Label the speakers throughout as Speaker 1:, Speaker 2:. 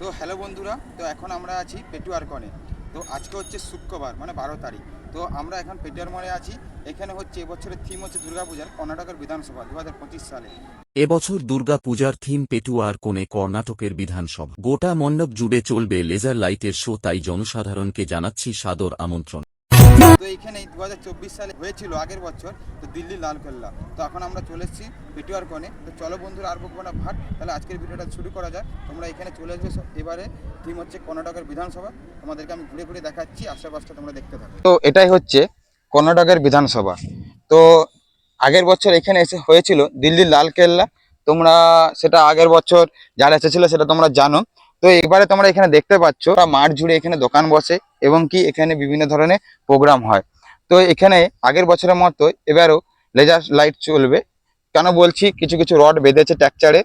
Speaker 1: So hello বন্ধুরা। তো এখন আমরা আছি পেটুয়ার কনে তো আজকে হচ্ছে শুক্রবার মানে বারো তারিখ। তো আমরা এখন পেটুয়ার মনে আছি। এখানে হচ্ছে এবছরের থিম হচ্ছে দুর্গাপূজার কর্ণাটকের বিধানসভা দু হাজার পঁচিশ সালে।
Speaker 2: এবছর দুর্গাপূজার থিম পেটুয়ার কোণে কর্ণাটকের বিধানসভা। গোটা মণ্ডপ জুড়ে চলবে লেজার লাইটের শো তাই জনসাধারণকে জানাচ্ছি সাদর আমন্ত্রণ।
Speaker 1: তো এইখানে দু সালে হয়েছিল আগের বছর, তো দিল্লি লালকেল্লা তো এখন আমরা চলে এসেছি পেটুয়ার কনে তো চলো বন্ধুরা, আর বকবো না, ভাট। তাহলে আজকের ভিডিওটা শুরু করা যায় তোমরা এখানে চলে এসেছ, এবারে থিম হচ্ছে কর্ণাটকের বিধানসভা। তোমাদেরকে আমি ঘুরে ঘুরে দেখাচ্ছি, আশেপাশটা তোমরা দেখতে থাকো। তো এটাই হচ্ছে কর্ণাটকের বিধানসভা। তো আগের বছর এখানে এসে হয়েছিল দিল্লির লালকেল্লা তোমরা সেটা আগের বছর যারা এসেছিল সেটা তোমরা জানো। তো এবারে তোমরা এখানে দেখতে পাচ্ছ মাঠ জুড়ে এখানে দোকান বসে এবং কি এখানে বিভিন্ন ধরনের প্রোগ্রাম হয়। তো এখানে আগের বছরের মতো এবারও লেজার লাইট চলবে। কেন বলছি? কিছু কিছু রড বেঁধেছে ট্যাকচারে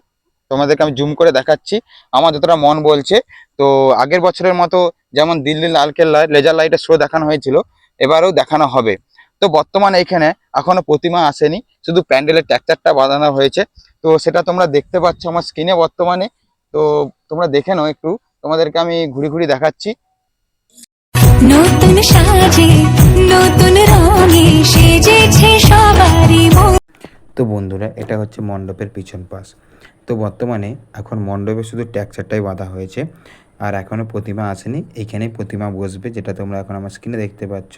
Speaker 1: তোমাদেরকে আমি জুম করে দেখাচ্ছি। আমার যতটা মন বলছে, তো আগের বছরের মতো যেমন দিল্লি লালকেল্লায় লেজার লাইটের শো দেখানো হয়েছিল, এবারেও দেখানো হবে। তো বর্তমানে এখানে এখনও প্রতিমা আসেনি, শুধু প্যান্ডেলের ট্যাকচারটা বাঁধানো হয়েছে। তো সেটা তোমরা দেখতে পাচ্ছ আমার স্ক্রিনে বর্তমানে। তো তোমরা দেখে নাও একটু। তোমাদেরকে আমি ঘুরি ঘুরি দেখাচ্ছি।
Speaker 3: নতুন সাজে নতুন রঙে সেজেছে সবারই
Speaker 1: তো বন্ধুরা এটা হচ্ছে মণ্ডপের পিছন পাশ। তো বর্তমানে এখন মণ্ডপে শুধু ট্যাকচারটাই বাঁধা হয়েছে আর এখনও প্রতিমা আসেনি। এইখানেই প্রতিমা বসবে যেটা তোমরা এখন আমার স্ক্রিনে দেখতে পাচ্ছ।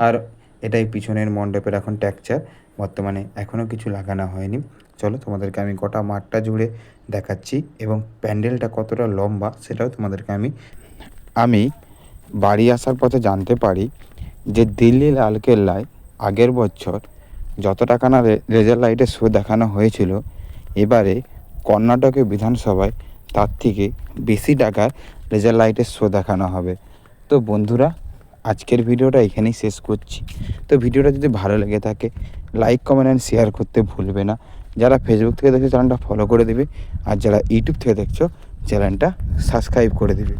Speaker 1: আর এটাই পিছনের মণ্ডপের এখন ট্যাকচার। বর্তমানে এখনও কিছু লাগানো হয়নি। চলো তোমাদেরকে আমি গোটা মাঠটা জুড়ে দেখাচ্ছি এবং প্যান্ডেলটা কতটা লম্বা সেটাও তোমাদেরকে আমি আমি বাড়ি আসার পথে জানতে পারি যে দিল্লি লালকেল্লায় আগের বছর যত টাকা না রেজার লাইটের শো দেখানো হয়েছিল, এবারে কর্ণাটকের বিধানসভায় তার থেকে বেশি টাকার লেজার লাইটের শো দেখানো হবে। তো বন্ধুরা, আজকের ভিডিওটা এখানেই শেষ করছি। তো ভিডিওটা যদি ভালো লেগে থাকে লাইক কমেন্ট অ্যান্ড শেয়ার করতে ভুলবে না। যারা ফেসবুক থেকে দেখছ চ্যানেলটা ফলো করে দেবে। আর যারা ইউটিউব থেকে দেখছ চ্যানেলটা সাবস্ক্রাইব করে দেবে।